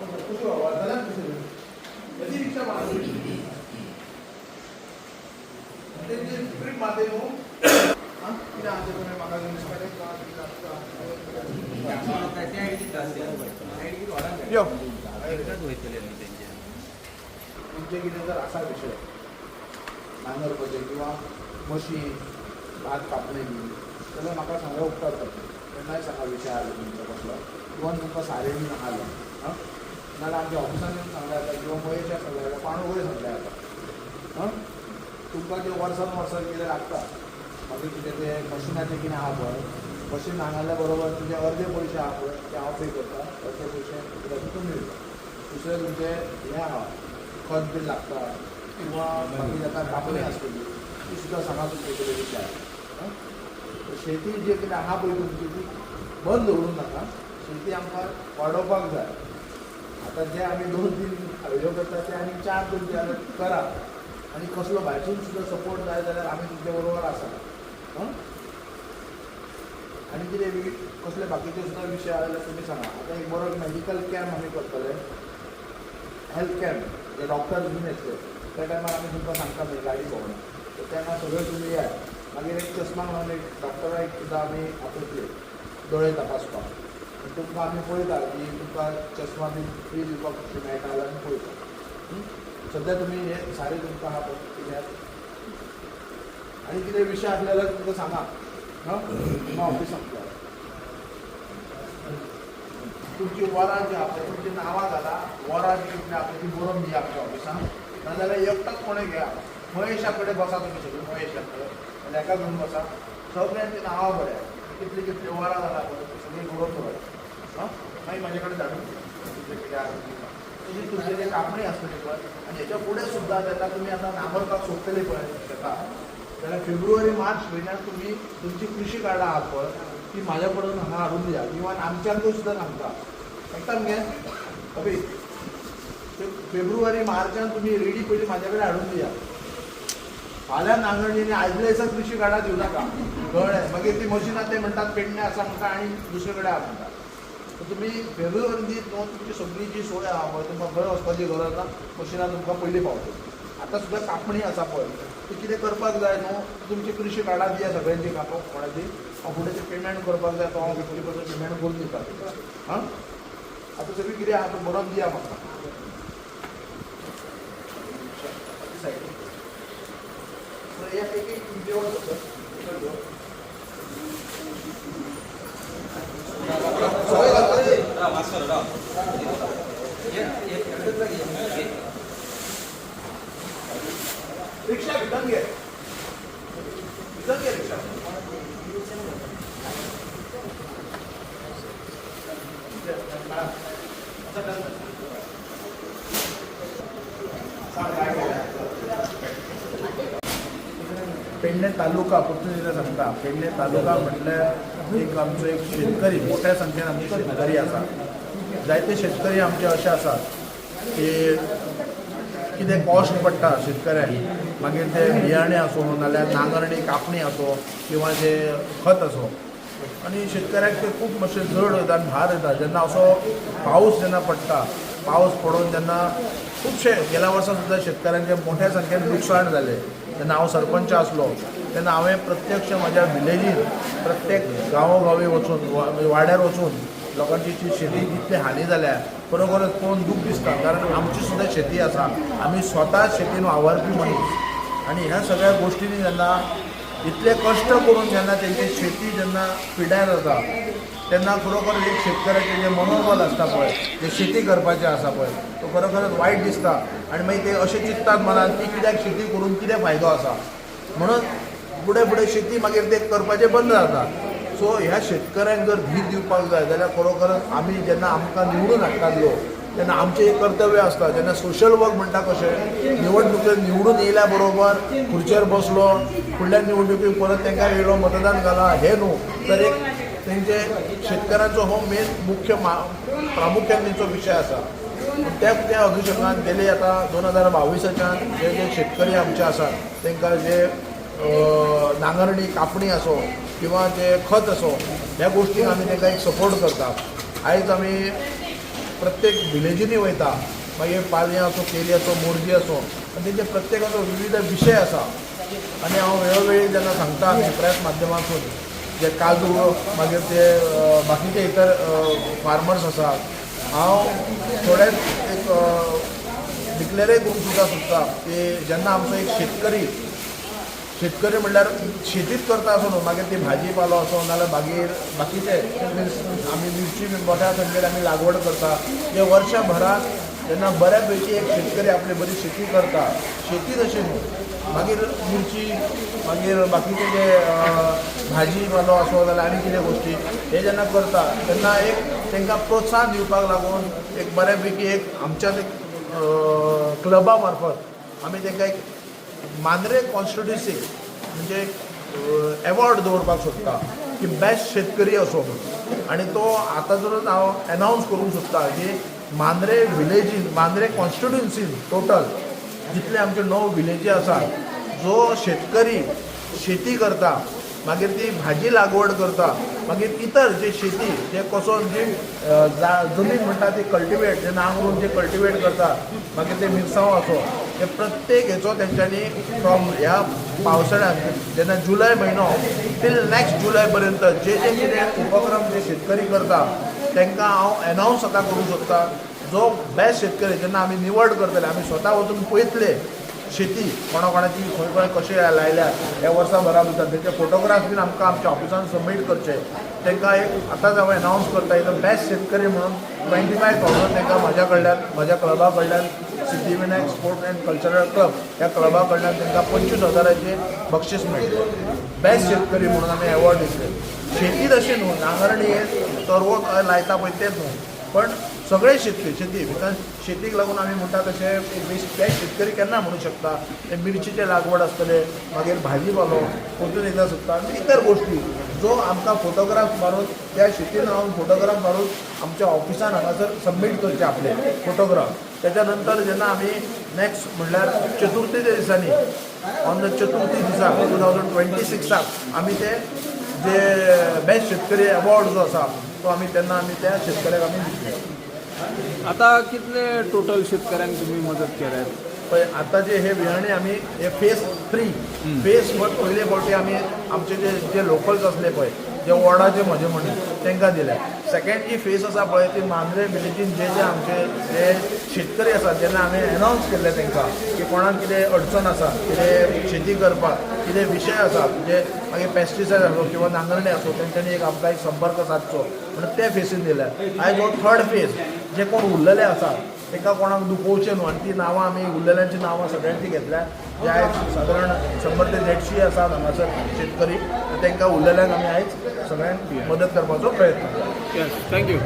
कशी बाबा जाल्यार कशी कशी रिक्षा मारली तेंची ट्रीप मारली न्हू आं? कितें आहा तें तुमी म्हाका घेवन दिसता कितें जर आसा विशय किंवा म्हशी भात कापणे बी जाल्यार म्हाका सांगा उपकार करता केन्नाय सांगा विशय आलो तुमचो कसलो किंवा तुमकां सारें बी आलो हां नाल्यार आमच्या ऑफिसान येवन सांगल्या जाता किंवा मयेच्या सांगल्या जाता पाणोवय सांगल्या जाता हां? तुमकां जे वर्सान वर्सान कितें लागता मागीर कितें तें मशिनाचें कितें आहा पळय मशीन नांगरल्या बरोबर तुजे अर्दे पयशे आहा पळय ते हांव पे करता अर्दे पयशे कित्याक तुमी दिता दुसरें तुमचें हें आहा खत बी लागता किंवा मागीर जाता कापणी आसतली ती सुद्दां सांगा तुमचे कडेन विचार शेती जे कितें आहा पळय तुमची ती बंद दवरूं नाका शेती आमकां वाडोवपाक जाय. आतां जे आमी दोन तीन व्हिडिओ करता ते आनी चार करचे जाल्यार करा. आनी कसलो भायसून सुद्दां सपोर्ट जाय जाल्यार आमी तुमचे बरोबर आसा आनी कितें कसले बाकीचे सुद्दां विशय आले जाल्यार तुमी सांगा. आतां एक बरो मॅडिकल कॅम्प आमी करतले हेल्थ कॅम्प जे डॉक्टर बीन येतले. त्या टायमार आमी तुमकां सांगता न्ही गाडी भोंवणे तर तेन्ना सगळे तुमी या. मागीर एक चश्मा म्हणून एक डॉक्टराक सुद्दां आमी आपयतले दोळे तपासपाक तुमकां आमी पळयता की तुमकां चश्मा बी फ्री दिवपाक कशी मेळटा जाल्यार आमी पळयता. सद्याक सद्या तुमी हे सारे तुमकां आहा पळय कित्याक आनी कितें विशय आसले जाल्यार तुमकां सांगा. हां? तुमकां ऑफिस सांगता तुमची वरां जी आसा पळय तुमची नांवां घाला वरां जी तुमी आपली ती बरोवन दिया आमच्या ऑफिसान नाजाल्यार एकटोच कोणें घेया. महेशा कडेन बसा तुमी सगळीं महेशा कडेन हेका घेवन बसा. सगळ्यांची नांवां बऱ्या. किती किती वरां जाता सगळे ती सगळीं नाही माझ्याकडे हां मागीर म्हाजे तुमचे जे कापणी आसतली पण आनी पुढे सुद्धा सुद्दां तुम्ही आता आतां नांगरपाक सोदतली पळय त्याला फेब्रुवारी मार्च महिन्यात तुम्ही तुमची कृषी कार्डां आपण ती माझ्याकडून हा हांगा द्या. किंवा आमच्याकडून सुद्धा सांगता सांगतात घ्या अभि फेब्रुवारी मार्चान तुम्ही रेडी पहिली माझ्याकडे कडेन द्या दिया. फाल्यां नांगरणी आनी दुसरी गाडा कृशी कार्डां नाका. कळ्ळें मागीर ती मशिनां ते म्हणटात पेडणे आसा म्हणटा आनी दुसरे कडेन आहा म्हणटा तर तुमी फेब्रुवारी दीत न्हू तुमची सगळी जी सोय आहा पळय तुमकां खंय वचपाची गरज ना मशिनां तुमकां पयलीं पावतली आतां सुद्दां कापणी आसा पळय ती कितें करपाक जाय न्हू? तुमची कृषी कार्डां दिया सगळ्यांची कापप कोणाची? हांव फुडें ते पेमेंट करपाक जाय तो हांव फिफ्टी पर्संट पेमेंट करून दिता हां? आतां सगळी कितें आहा? तें बरोवन दिया म्हाका तर एक एक एक तुमचे वर सर. सर घेऊ. सगळे घालतले. रिक्षा भितर घे भितर घे रिक्षा पेडणे तालुका पुर्तुगीज सांगता पेडणे तालुका म्हटल्यार एक आमचो एक शेतकरी मोठ्या संख्येन आमचे शेतकरी आसा जायते शेतकरी आमचे अशे आसात की कितें कॉस्ट पडटा शेतकऱ्यांक मागीर ते बियाणे आसूं नाल्यार नांगरणी कापणी आसूं किंवा जे खत आसूं आनी शेतकऱ्याक ते खूब मातशें जड वयता आनी भार येता जेन्ना असो पावस जेन्ना पडटा पावस पडून जेन्ना खुबशे गेल्या वर्सा सुद्दां शेतकऱ्यांचे मोठ्या संख्येन लुकसाण जालें जेन्ना हांव सरपंच आसलो तेन्ना हांवें प्रत्यक्ष म्हज्या विलेजीन प्रत्येक गांवोगावी वचून म्हणजे वाड्यार वचून लोकांची जी शेती जितली हानी जाल्या खरोखरच पळोवन दूख दिसता. कारण आमची सुद्दां शेती आसा आमी स्वता शेतीन वावरपी मनीस आनी ह्या सगळ्या गोश्टींनी जेन्ना इतले कश्ट करून जेन्ना तेंची शेती जेन्ना पिड्यार जाता तेन्ना खरोखर एक शेतकऱ्याचे जे मनोबल आसता पळय जे शेती करपाचें आसा पळय तो खरोखरच वायट दिसता. आनी मागीर ते अशें चिंततात मनान की कित्याक शेती करून कितें फायदो आसा म्हणून फुडें फुडें शेती मागीर ते करपाचें बंद जाता. सो ह्या शेतकऱ्यांक जर धीर दिवपाक जाय जाल्यार खरोखरच आमी जेन्ना आमकां निवडून हाडटात लोक तेन्ना आमचें एक कर्तव्य आसता जेन्ना सोशल वर्क म्हणटा कशें निवडणुकेक निवडून येयल्या बरोबर खुर्चेर बसलो फुडल्या निवडणुकीक परत तांकां येयलो मतदान घाला हें न्हू तर एक तेंचे शेतकऱ्यांचो हो मेन मुख्य मा प्रामुख्यान तेंचो विशय आसा त्या त्या अनुशंगान गेले आतां दोन हजार बावीसाच्यान जे जे शेतकरी आमचे आसात तांकां जे नांगरणी कापणी आसो किंवा जे खत असो ह्या गोश्टीक आमी तांकां एक सपोर्ट करता आयज आमी प्रत्येक विलेजींनी वयता मागीर पालयां असो केरी असो मोरजी असो आनी तेंचे प्रत्येकाचो विविध विशय आसा आनी हांव वेळोवेळी जेन्ना सांगता हे प्रेस माध्यमांतून. जे काजू मागीर ते बाकीचे इतर फार्मर्स आसात हांव थोडेच एक डिक्लेरय करूंक सुद्दां सोदता की जेन्ना आमचो एक शेतकरी शेतकरी म्हणल्यार शेतीच करता असो मागीर ती भाजी पालो असो नाल्यार मागीर बाकीचे आमी मिरची बी मोठ्या संख्येन आमी लागवड करता. जे वर्षभरात जेन्ना बऱ्यापैकी एक शेतकरी आपली बरी शेती करता. शेती तशी न्हू. मागीर मिरची मागीर बाकीचे जे भाजी पालो असो जाल्यार आनी कितें गोश्टी हे जेन्ना करता तेन्ना एक तांकां प्रोत्साहन दिवपाक लागून एक बऱ्यापैकी एक आमच्याच एक क्लबा मार्फत आमी तांकां एक मांद्रे कॉन्स्टिट्युन्सीक म्हणजे एवॉर्ड दवरपाक सोदता की बेस्ट शेतकरी असो म्हणून. आनी तो आतांचोच हांव एनावन्स करूंक सोदता की मांद्रे विलेजीन मांद्रे कॉन्स्टिट्युन्सीन टोटल जितले आमचे णव विलेजी आसात जो शेतकरी शेती करता मागीर ती भाजी लागवड करता मागीर इतर जे शेती जे कसो जी जा- जमीन म्हणटा ती कल्टिवेट जे नांगरून जे कल्टिवेट करता मागीर ते मिरसांव असो हे प्रत्येक हेचो तेंच्यांनी फ्रॉम ह्या पावसाळ्यात जेन्ना जुलय म्हयनो टील नेक्स्ट जुलय पर्यंत जे जे कितें उपक्रम जे शेतकरी करता तांकां हांव एनावन्स आतां करूंक सोदता जो बेस्ट शेतकरी जेन्ना आमी निवड करतले आमी स्वता वचून पळयतले शेती कोणा कोणाची खंय खंय कशें लायल्या ह्या वर्सा भरा भितर तेचे फोटोग्राफ बीन आमकां आमच्या ऑफिसान सबमीट करचे. तांकां एक आतांच हांव एनावन्स करता एक बेस्ट शेतकरी म्हणून ट्वेंटी फायव थावजंड तांकां म्हज्या कडल्यान म्हज्या क्लबा कडल्यान Siddhivinayak sport and cultural club ह्या क्लबा कडल्यान तांकां पंचवीस हजाराचे बक्षीस मेळटलें बेस्ट शेतकरी म्हणून आमी अवॉर्ड दितले शेती तशी न्हू नांगरणी हे तरवो लायता पळय तेच न्हू पण सगळे शेतकरी शेती बिकॉज शेतीक लागून आमी म्हणटा तशें एक बेस्ट शेतकरी केन्ना म्हणू शकता. ते मिरचीचे लागवड आसतले मागीर भाजी पालो परतून एकदा सुद्दां आनी इतर गोश्टी जो आमकां फोटोग्राफ मारून त्या शेतीन हांव फोटोग्राफ मारून आमच्या ऑफिसान हांगासर सबमीट करचे आपले फोटोग्राफ त्याच्या नंतर जेन्ना आमी नेक्स्ट म्हणल्यार चतुर्थीच्या दिसांनी ऑन द चतुर्थी दिसा टू थावजंड ट्वेंटी सिक्साक आमी ते जे बेस्ट शेतकरी अवॉर्ड जो आसा तो आमी तेन्ना आमी त्या शेतकऱ्याक आमी दितले आता कितले टोटल शेतकऱ्यांक तुम्ही मदत केल्यात? पळय आतां जे हे बियाणे आमी हे फेस थ्री फेस वन पयले फावटी आमी आमचे जे जे लोकल्स असले पळय जे वॉर्डाचे म्हजे मनीस तांकां दिल्या. सेकेंड जी फेस आसा पळय ती मांद्रे विलेजीन जे जे आमचे जे शेतकरी आसात जेन्ना आमी एनावन्स केल्ले तांकां की कोणाक कितें अडचण आसा कितें शेती करपाक कितें विशय आसा म्हणजे मागीर पेस्टिसायड आसूं किंवा नांगरणे आसूं तेंच्यांनी एक आमकां एक संपर्क सादचो म्हणून ते फेसीन दिल्या. आयज हो थर्ड फेज जे कोण उरलेले आसा एका कोणाक दुखोवचें न्हू. आनी ती नांवां आमी उरलेल्यांची नांवां सगळ्यांची घेतल्या. जे आयज सादारण शंबर ते देडशी आसात हांगासर शेतकरी. तांकां उरलेल्यांक आमी आयज सगळ्यांक मदत करपाचो प्रयत्न केला येस थँक्यू